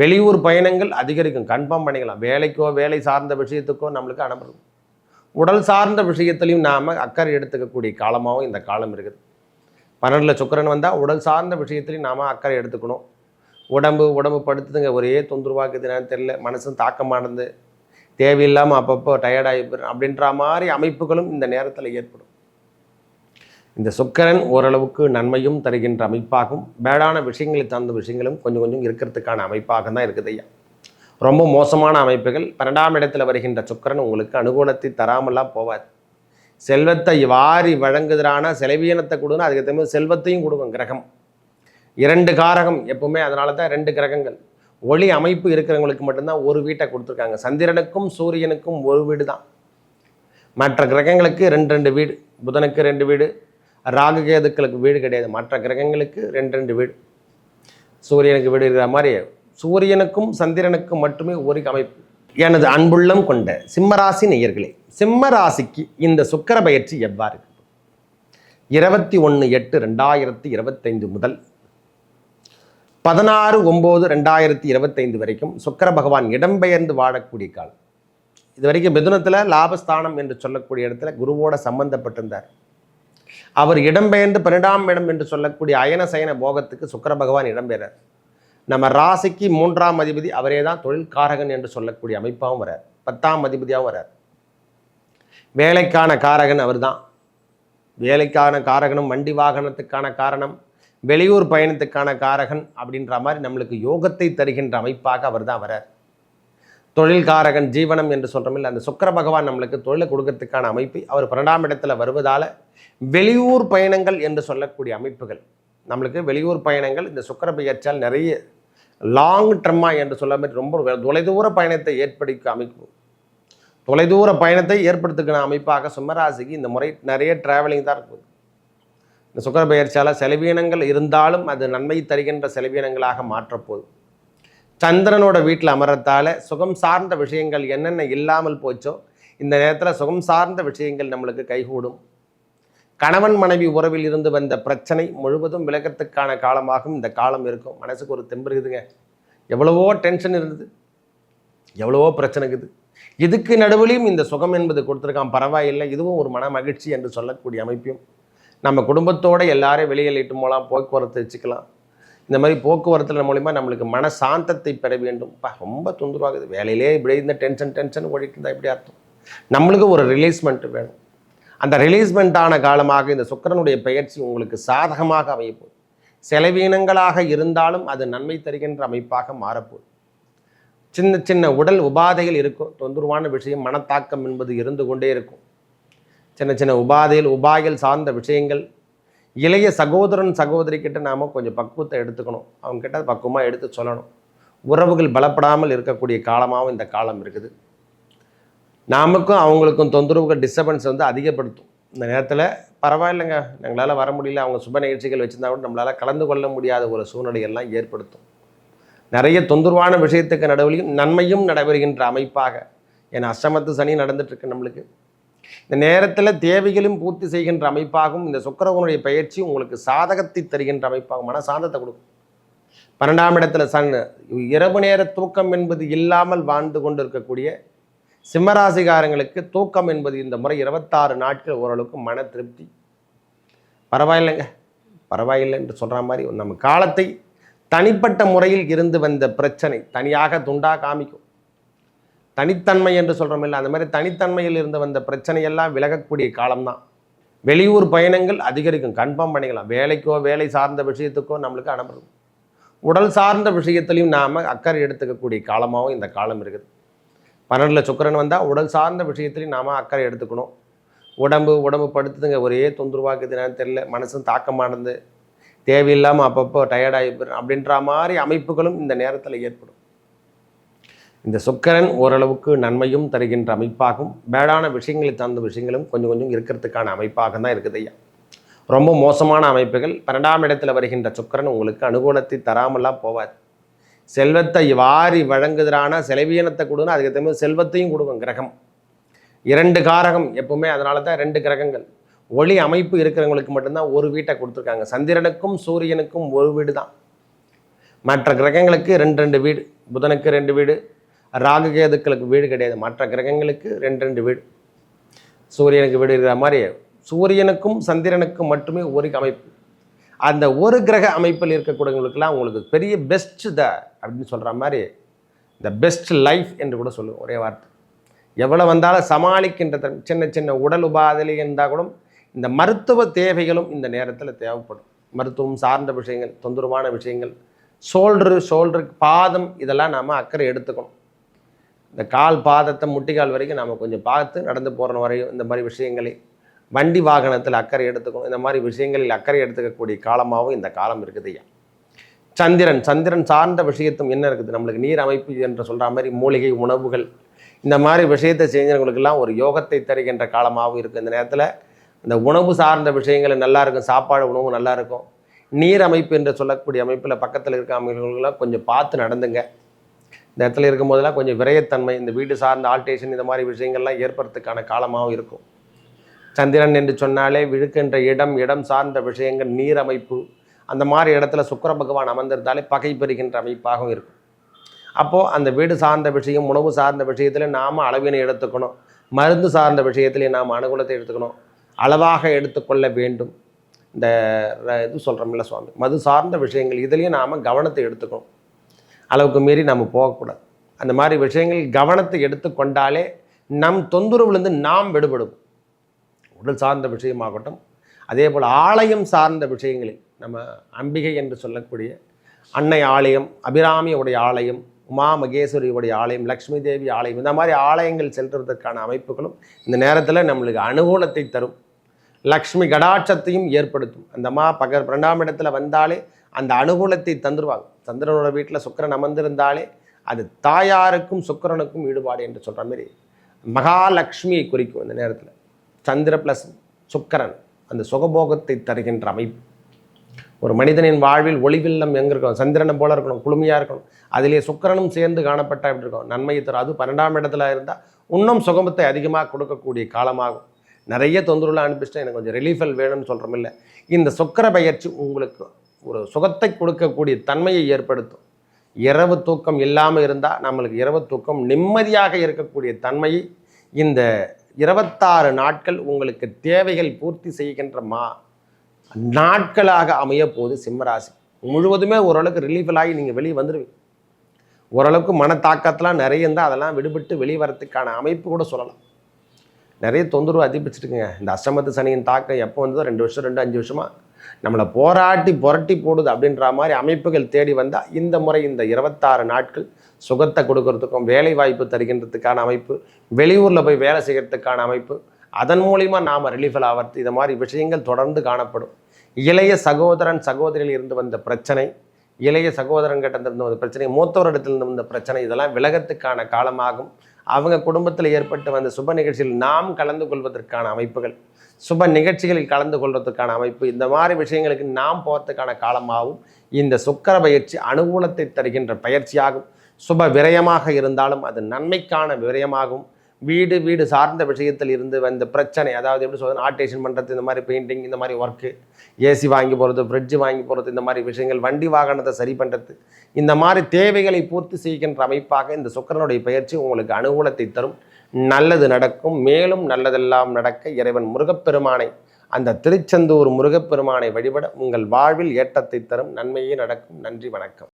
வெளியூர் பயணங்கள் அதிகரிக்கும். கன்ஃபார்ம் பண்ணிக்கலாம். வேலைக்கோ வேலை சார்ந்த விஷயத்துக்கோ நம்மளுக்கு அனுப்புறது உடல் சார்ந்த விஷயத்துலையும் நாம் அக்கறை எடுத்துக்கக்கூடிய காலமாகவும் இந்த காலம் இருக்குது. பன்னெண்டில் சுக்கிரன் வந்தால் உடல் சார்ந்த விஷயத்துலையும் நாம் அக்கறை எடுத்துக்கணும். உடம்பு உடம்பு படுத்துதுங்க ஒரே தொந்தரவாக்குதுன்னு என்னன்னு தெரியல. மனசும் தாக்கமானது. தேவையில்லாமல் அப்பப்போ டயர்டாகி போயிடும். அப்படின்ற மாதிரி அமைப்புகளும் இந்த நேரத்தில் ஏற்படும். இந்த சுக்கிரன் ஓரளவுக்கு நன்மையும் தருகின்ற அமைப்பாகும். பேடான விஷயங்களை சார்ந்த விஷயங்களும் கொஞ்சம் கொஞ்சம் இருக்கிறதுக்கான அமைப்பாக தான் இருக்குது ஐயா. ரொம்ப மோசமான அமைப்புகள். பன்னெண்டாம் இடத்துல வருகின்ற சுக்கிரன் உங்களுக்கு அனுகூலத்தை தராமலாம் போவார். செல்வத்தை வாரி வழங்குகிறான செலவீனத்தை கொடுன்னு அதுக்கு தகுந்த மாதிரி செல்வத்தையும் கொடுக்கும் கிரகம். இரண்டு காரகம் எப்பவுமே அதனால தான் ரெண்டு கிரகங்கள். ஒளி அமைப்பு இருக்கிறவங்களுக்கு மட்டும்தான் ஒரு வீட்டை கொடுத்துருக்காங்க. சந்திரனுக்கும் சூரியனுக்கும் ஒரு வீடு தான் மற்ற கிரகங்களுக்கு ரெண்டு ரெண்டு வீடு. புதனுக்கு ரெண்டு வீடு. ராகுகேதுக்களுக்கு வீடு கிடையாது. மற்ற கிரகங்களுக்கு ரெண்டு ரெண்டு வீடு. சூரியனுக்கு வீடு இருக்கிற மாதிரி சூரியனுக்கும் சந்திரனுக்கும் மட்டுமே ஒரு அமைப்பு. எனது அன்புள்ளம் கொண்ட சிம்மராசி நேயர்களே சிம்மராசிக்கு இந்த சுக்கர பயிற்சி எவ்வாறு இருபத்தி ஒன்று எட்டு ரெண்டாயிரத்தி இருபத்தைந்து முதல் பதினாறு ஒம்பது ரெண்டாயிரத்தி இருபத்தைந்து வரைக்கும் சுக்கர பகவான் இடம்பெயர்ந்து வாழக்கூடிய காலம். இது வரைக்கும் மிதுனத்தில் லாபஸ்தானம் என்று சொல்லக்கூடிய இடத்துல குருவோட சம்பந்தப்பட்டிருந்தார். அவர் இடம்பெயர்ந்து பன்னெண்டாம் இடம் என்று சொல்லக்கூடிய அயன சயன போகத்துக்கு சுக்கர பகவான் இடம்பெறார் நம்ம ராசிக்கு மூன்றாம் அதிபதி அவரே தான் தொழில்காரகன் என்று சொல்லக்கூடிய அமைப்பாகவும் வரார் பத்தாம் அதிபதியாகவும் வரார் வேலைக்கான காரகன் அவர் தான். வேலைக்கான காரகனும் வண்டி வாகனத்துக்கான காரணம் வெளியூர் பயணத்துக்கான காரகன் அப்படின்ற மாதிரி நம்மளுக்கு யோகத்தை தருகின்ற அமைப்பாக அவர் தான் வரார் தொழில்காரகன் ஜீவனம் என்று சொல்கிறோமில்ல அந்த சுக்கர பகவான் நம்மளுக்கு தொழிலை கொடுக்கறதுக்கான அமைப்பை அவர் பன்னெண்டாம் இடத்துல வருவதால் வெளியூர் பயணங்கள் என்று சொல்லக்கூடிய அமைப்புகள். நம்மளுக்கு வெளியூர் பயணங்கள் இந்த சுக்கர பெயர்ச்சியால் நிறைய லாங் டர்மா என்று சொல்ல மாதிரி ரொம்ப தொலைதூர பயணத்தை ஏற்படுத்த அமைப்பு தொலைதூர பயணத்தை ஏற்படுத்துக்கிற அமைப்பாக சிம்மராசிக்கு இந்த முறை நிறைய டிராவலிங் தான் இருக்குது இந்த சுக்கர பெயர்ச்சியால் செலவீனங்கள் இருந்தாலும் அது நன்மை தருகின்ற செலவீனங்களாக மாற்றப்போகுது. சந்திரனோட வீட்டில் அமரத்தால் சுகம் சார்ந்த விஷயங்கள் என்னென்ன இல்லாமல் போச்சோ இந்த நேரத்தில் சுகம் சார்ந்த விஷயங்கள் நம்மளுக்கு கைகூடும். கணவன் மனைவி உறவில் இருந்து வந்த பிரச்சனை முழுவதும் விலகத்துக்கான காலமாகவும் இந்த காலம் இருக்கும். மனசுக்கு ஒரு தெம்பு இருக்குதுங்க. எவ்வளவோ டென்ஷன் இருந்தது. எவ்வளவோ பிரச்சனை இருக்குது. இதுக்கு நடுவிலையும் இந்த சுகம் என்பது கொடுத்துருக்கான். பரவாயில்லை. இதுவும் ஒரு மன மகிழ்ச்சி என்று சொல்லக்கூடிய அமைப்பையும் நம்ம குடும்பத்தோடு எல்லாரையும் வெளியில் இட்டு போகலாம் போக்குவரத்து வச்சுக்கலாம். இந்த மாதிரி போக்குவரத்தில் மூலிமா நம்மளுக்கு மன சாந்தத்தை பெற வேண்டும். பா ரொம்ப தொந்தரவாகுது வேலையிலே இப்படி இந்த டென்ஷன் டென்ஷன் ஓடிட்டு இருந்தால் எப்படி அர்த்தம்? நம்மளுக்கு ஒரு ரிலீஸ்மெண்ட் வேணும். அந்த ரிலீஸ்மெண்ட்டான காலமாக இந்த சுக்கிரனுடைய பயிற்சி உங்களுக்கு சாதகமாக அமையப்போகுது. செலவீனங்களாக இருந்தாலும் அது நன்மை தருகின்ற அமைப்பாக மாறப்போகுது. சின்ன சின்ன உடல் உபாதைகள் இருக்கும். தொந்தரவான விஷயம் மனத்தாக்கம் என்பது இருந்து கொண்டே இருக்கும். சின்ன சின்ன உபாதைகள் உபாய்கள் சார்ந்த விஷயங்கள் இளைய சகோதரன் சகோதரி கிட்ட நாம் கொஞ்சம் பக்குவத்தை எடுத்துக்கணும். அவங்கக்கிட்ட பக்குவமாக எடுத்து சொல்லணும். உறவுகள் பலப்படாமல் இருக்கக்கூடிய காலமாகவும் இந்த காலம் இருக்குது. நாமக்கும் அவங்களுக்கும் தொந்தரவுகள் டிஸ்டர்பன்ஸ் வந்து அதிகப்படுத்தும். இந்த நேரத்தில் பரவாயில்லைங்க எங்களால் வர முடியல அவங்க சுப நிகழ்ச்சிகள் வச்சுருந்தா கூட நம்மளால் கலந்து கொள்ள முடியாத ஒரு சூழ்நிலையெல்லாம் ஏற்படுத்தும். நிறைய தொந்தரவான விஷயத்துக்கு நடுவிலையும் நன்மையும் நடைபெறுகின்ற அமைப்பாக. ஏன்னா அஷ்டமத்து சனி நடந்துட்டுருக்கு நம்மளுக்கு. இந்த நேரத்தில் தேவைகளும் பூர்த்தி செய்கின்ற அமைப்பாகவும் இந்த சுக்கரவனுடைய பயிற்சி உங்களுக்கு சாதகத்தை தருகின்ற அமைப்பாகும் மன சாந்தத்தை கொடுக்கும். பன்னெண்டாம் இடத்துல சன் இரவு நேர தூக்கம் என்பது இல்லாமல் வாழ்ந்து கொண்டு இருக்கக்கூடிய சிம்மராசிகாரங்களுக்கு தூக்கம் என்பது இந்த முறை இருபத்தாறு நாட்கள் ஓரளவுக்கு மன திருப்தி. பரவாயில்லைங்க. பரவாயில்லை என்று சொல்கிற மாதிரி நம்ம காலத்தை தனிப்பட்ட முறையில் இருந்து வந்த பிரச்சனை தனியாக துண்டா காமிக்கும். தனித்தன்மை என்று சொல்கிறோம் இல்லை அந்த மாதிரி தனித்தன்மையில் இருந்து வந்த பிரச்சனையெல்லாம் விலகக்கூடிய காலம்தான். வெளியூர் பயணங்கள் அதிகரிக்கும். கன்ஃபார்ம் பண்ணிக்கலாம். வேலைக்கோ வேலை சார்ந்த விஷயத்துக்கோ நம்மளுக்கு அனுப்புறது உடல் சார்ந்த விஷயத்திலையும் நாம் அக்கறை எடுத்துக்கக்கூடிய காலமாகவும் இந்த காலம் இருக்குது. பன்னெண்டில் சுக்கரன் வந்தால் உடல் சார்ந்த விஷயத்துலையும் நாம் அக்கறை எடுத்துக்கணும். உடம்பு உடம்பு படுத்துதுங்க ஒரே தொந்தரவாக்குதுன்னு என்னன்னு தெரியல. மனசும் தாக்கமானது தேவையில்லாமல் அப்பப்போ டயர்டாகி போயிடும் அப்படின்ற மாதிரி அமைப்புகளும் இந்த நேரத்தில் ஏற்படும். இந்த சுக்கரன் ஓரளவுக்கு நன்மையும் தருகின்ற அமைப்பாகும். பேடான விஷயங்களை தந்த விஷயங்களும் கொஞ்சம் கொஞ்சம் இருக்கிறதுக்கான அமைப்பாக தான் இருக்குது ஐயா. ரொம்ப மோசமான அமைப்புகள். பன்னெண்டாம் இடத்துல வருகின்ற சுக்கரன் உங்களுக்கு அனுகூலத்தை தராமலாம் போவார். செல்வத்தை வாரி வழங்குதலான செலவீனத்தை கொடுங்க அதுக்கு தகுந்த மாதிரி செல்வத்தையும் கொடுக்கும் கிரகம். இரண்டு காரகம் எப்பவுமே அதனால தான் ரெண்டு கிரகங்கள். ஒளி அமைப்பு இருக்கிறவங்களுக்கு மட்டும்தான் ஒரு வீட்டை கொடுத்துருக்காங்க. சந்திரனுக்கும் சூரியனுக்கும் ஒரு வீடு தான் மற்ற கிரகங்களுக்கு ரெண்டு ரெண்டு வீடு. புதனுக்கு ரெண்டு வீடு. ராகுகேதுக்களுக்கு வீடு கிடையாது. மற்ற கிரகங்களுக்கு ரெண்டு ரெண்டு வீடு. சூரியனுக்கு வீடு இருக்கிற மாதிரி சூரியனுக்கும் சந்திரனுக்கும் மட்டுமே ஒரு அமைப்பு. அந்த ஒரு கிரக அமைப்பில் இருக்கக்கூடியவங்களுக்கெல்லாம் உங்களுக்கு பெரிய பெஸ்ட் த அப்படின்னு சொல்கிற மாதிரி த பெஸ்ட் லைஃப் என்று கூட சொல்லுவோம். ஒரே வார்த்தை. எவ்வளோ வந்தாலும் சமாளிக்கின்ற சின்ன சின்ன உடல் உபாதையில் இருந்தால் கூட இந்த மருத்துவ தேவைகளும் இந்த நேரத்தில் தேவைப்படும். மருத்துவம் சார்ந்த விஷயங்கள் தொந்தரவான விஷயங்கள் ஷோல்டரு ஷோல்டருக்கு பாதம் இதெல்லாம் நாம் அக்கறை எடுத்துக்கணும். இந்த கால் பாதத்தை முட்டிக்கால் வரைக்கும் நம்ம கொஞ்சம் பார்த்து நடந்து போகிற வரையும் இந்த மாதிரி விஷயங்களை. வண்டி வாகனத்தில் அக்கறை எடுத்துக்கணும். இந்த மாதிரி விஷயங்களில் அக்கறை எடுத்துக்கக்கூடிய காலமாகவும் இந்த காலம் இருக்குது ஐயா. சந்திரன் சந்திரன் சார்ந்த விஷயத்தும் என்ன இருக்குது? நம்மளுக்கு நீர் அமைப்பு என்று சொல்கிற மாதிரி மூலிகை உணவுகள். இந்த மாதிரி விஷயத்தை செஞ்சவங்களுக்கெல்லாம் ஒரு யோகத்தை தருகின்ற காலமாகவும் இருக்குது இந்த நேரத்தில் இந்த உணவு சார்ந்த விஷயங்கள் நல்லா இருக்கும். சாப்பாடு உணவு நல்லா இருக்கும். நீர் அமைப்பு என்று சொல்லக்கூடிய அமைப்பில் பக்கத்தில் இருக்க அமைப்புகளெலாம் கொஞ்சம் பார்த்து நடந்துங்க. இந்த இடத்துல இருக்கும்போதெல்லாம் கொஞ்சம் விரயத்தன்மை இந்த வீடு சார்ந்த ஆல்டேஷன் இந்த மாதிரி விஷயங்கள்லாம் ஏற்படுறதுக்கான காலமாகவும் இருக்கும். சந்திரன் என்று சொன்னாலே விழுக்கின்ற இடம் இடம் சார்ந்த விஷயங்கள் நீர் அமைப்பு அந்த மாதிரி இடத்துல சுக்கர பகவான் அமர்ந்திருந்தாலே பகை பெறுகின்ற அமைப்பாகவும் இருக்கும். அப்போது அந்த வீடு சார்ந்த விஷயம் உணவு சார்ந்த விஷயத்தில் நாம் அளவினை எடுத்துக்கணும். மருந்து சார்ந்த விஷயத்திலே நாம் அனுகூலத்தை எடுத்துக்கணும். அளவாக எடுத்துக்கொள்ள வேண்டும். இந்த இது சொல்கிறோம்ல சுவாமி. மது சார்ந்த விஷயங்கள் இதுலேயும் நாம் கவனத்தை எடுத்துக்கணும். அளவுக்கு மீறி நம்ம போகக்கூடாது. அந்த மாதிரி விஷயங்கள் கவனத்தை எடுத்துக்கொண்டாலே நம் தொந்தரவுலேருந்து நாம் விடுபடும் உடல் சார்ந்த விஷயமாகட்டும் அதே போல் ஆலயம் சார்ந்த விஷயங்களில் நம்ம அம்பிகை என்று சொல்லக்கூடிய அன்னை ஆலயம் அபிராமியுடைய ஆலயம் உமா மகேஸ்வரியுடைய ஆலயம் லக்ஷ்மி தேவி ஆலயம் இந்த மாதிரி ஆலயங்கள் செல்றதற்கான அமைப்புகளும் இந்த நேரத்தில் நம்மளுக்கு அனுகூலத்தை தரும். லக்ஷ்மி கடாட்சத்தையும் ஏற்படுத்தும். அந்த அம்மா பக பன்னெண்டாம் இடத்துல வந்தாலே அந்த அனுகூலத்தை தந்துருவாங்க. சந்திரனோட வீட்டில் சுக்கிரன் அமர்ந்திருந்தாலே அது தாயாருக்கும் சுக்கரனுக்கும் ஈடுபாடு என்று சொல்கிற மாதிரி மகாலட்சுமியை குறிக்கும் இந்த நேரத்தில். சந்திர ப்ளஸ் சுக்கரன் அந்த சுகபோகத்தை தருகின்ற அமைப்பு. ஒரு மனிதனின் வாழ்வில் ஒளிவில்லம் எங்கே இருக்கணும்? சந்திரனை போல இருக்கணும் குளுமையாக இருக்கணும். அதிலே சுக்கரனும் சேர்ந்து காணப்பட்டா எப்படி இருக்கும்? நன்மையை தரும். அது பன்னெண்டாம் இடத்துல இருந்தால் இன்னும் சுகமத்தை அதிகமாக கொடுக்கக்கூடிய காலமாகும். நிறைய தொந்தரவுலாம் அனுப்பிச்சிட்டேன் எனக்கு கொஞ்சம் ரிலீஃபல் வேணும்னு சொல்கிறோம் இல்லை. இந்த சுக்கர பயிற்சி உங்களுக்கு ஒரு சுகத்தை கொடுக்கக்கூடிய தன்மையை ஏற்படுத்தும். இரவு தூக்கம் இல்லாமல் இருந்தால் நம்மளுக்கு இரவு தூக்கம் நிம்மதியாக இருக்கக்கூடிய தன்மையை இந்த இருபத்தாறு நாட்கள் உங்களுக்கு தேவைகள் பூர்த்தி செய்கின்ற மா நாட்களாக அமைய போகுது சிம்மராசி. முழுவதுமே ஓரளவுக்கு ரிலீஃபலாகி நீங்கள் வெளியே வந்துடுவீங்க ஓரளவுக்கு மன தாக்கத்தெலாம் நிறைய இருந்தால் அதெல்லாம் விடுபட்டு வெளியே வரத்துக்கான அமைப்பு கூட சொல்லலாம். நிறைய தொந்தரவு அதிகரிச்சிட்டுக்குங்க இந்த அஷ்டமத்து சனியின் தாக்கம் எப்போ வந்ததோ ரெண்டு வருஷம் ரெண்டு அஞ்சு வருஷமாக நம்மளை போராட்டி புரட்டி போடுது அப்படின்ற மாதிரி அமைப்புகள் தேடி வந்தால் இந்த முறை இந்த இருபத்தாறு நாட்கள் சுகத்தை கொடுக்கறதுக்கும் வேலை வாய்ப்பு தருகின்றதுக்கான அமைப்பு வெளியூரில் போய் வேலை செய்கிறதுக்கான அமைப்பு அதன் மூலிமா நாம் ரிலீஃபல் ஆகிறது இது மாதிரி விஷயங்கள் தொடர்ந்து காணப்படும். இளைய சகோதரன் சகோதரியில் இருந்து வந்த பிரச்சனை இளைய சகோதரன் கிட்ட இருந்து வந்த பிரச்சனை மூத்தவரிடத்திலிருந்து வந்த பிரச்சனை இதெல்லாம் விலகத்துக்கான காலமாகும். அவங்க குடும்பத்தில் ஏற்பட்டு வந்த சுப நிகழ்ச்சியில் நாம் கலந்து கொள்வதற்கான அமைப்புகள். சுப நிகழ்ச்சிகளில் கலந்து கொள்வதற்கான அமைப்பு. இந்த மாதிரி விஷயங்களுக்கு நாம் போகிறதுக்கான காலமாகவும் இந்த சுக்கர பயிற்சி அனுகூலத்தை தருகின்ற பயிற்சியாகும். சுப விரயமாக இருந்தாலும் அது நன்மைக்கான விரயமாகும். வீடு வீடு சார்ந்த விஷயத்தில் இருந்து வந்த பிரச்சனை அதாவது எப்படி சொல்றது ஆர்டேஷன் பண்ணுறது இந்த மாதிரி பெயிண்டிங் இந்த மாதிரி ஒர்க்கு ஏசி வாங்கி போகிறது ஃப்ரிட்ஜு வாங்கி போகிறது இந்த மாதிரி விஷயங்கள் வண்டி வாகனத்தை சரி பண்ணுறது இந்த மாதிரி தேவைகளை பூர்த்தி செய்கின்ற அமைப்பாக இந்த சுக்கரனுடைய பயிற்சி உங்களுக்கு அனுகூலத்தை தரும். நல்லது நடக்கும் மேலும் நல்லதெல்லாம் நடக்க இறைவன் முருகப்பெருமானை அந்த திருச்செந்தூர் முருகப்பெருமானை வழிபட உங்கள் வாழ்வில் ஏற்றத்தை தரும். நன்மையே நடக்கும். நன்றி வணக்கம்.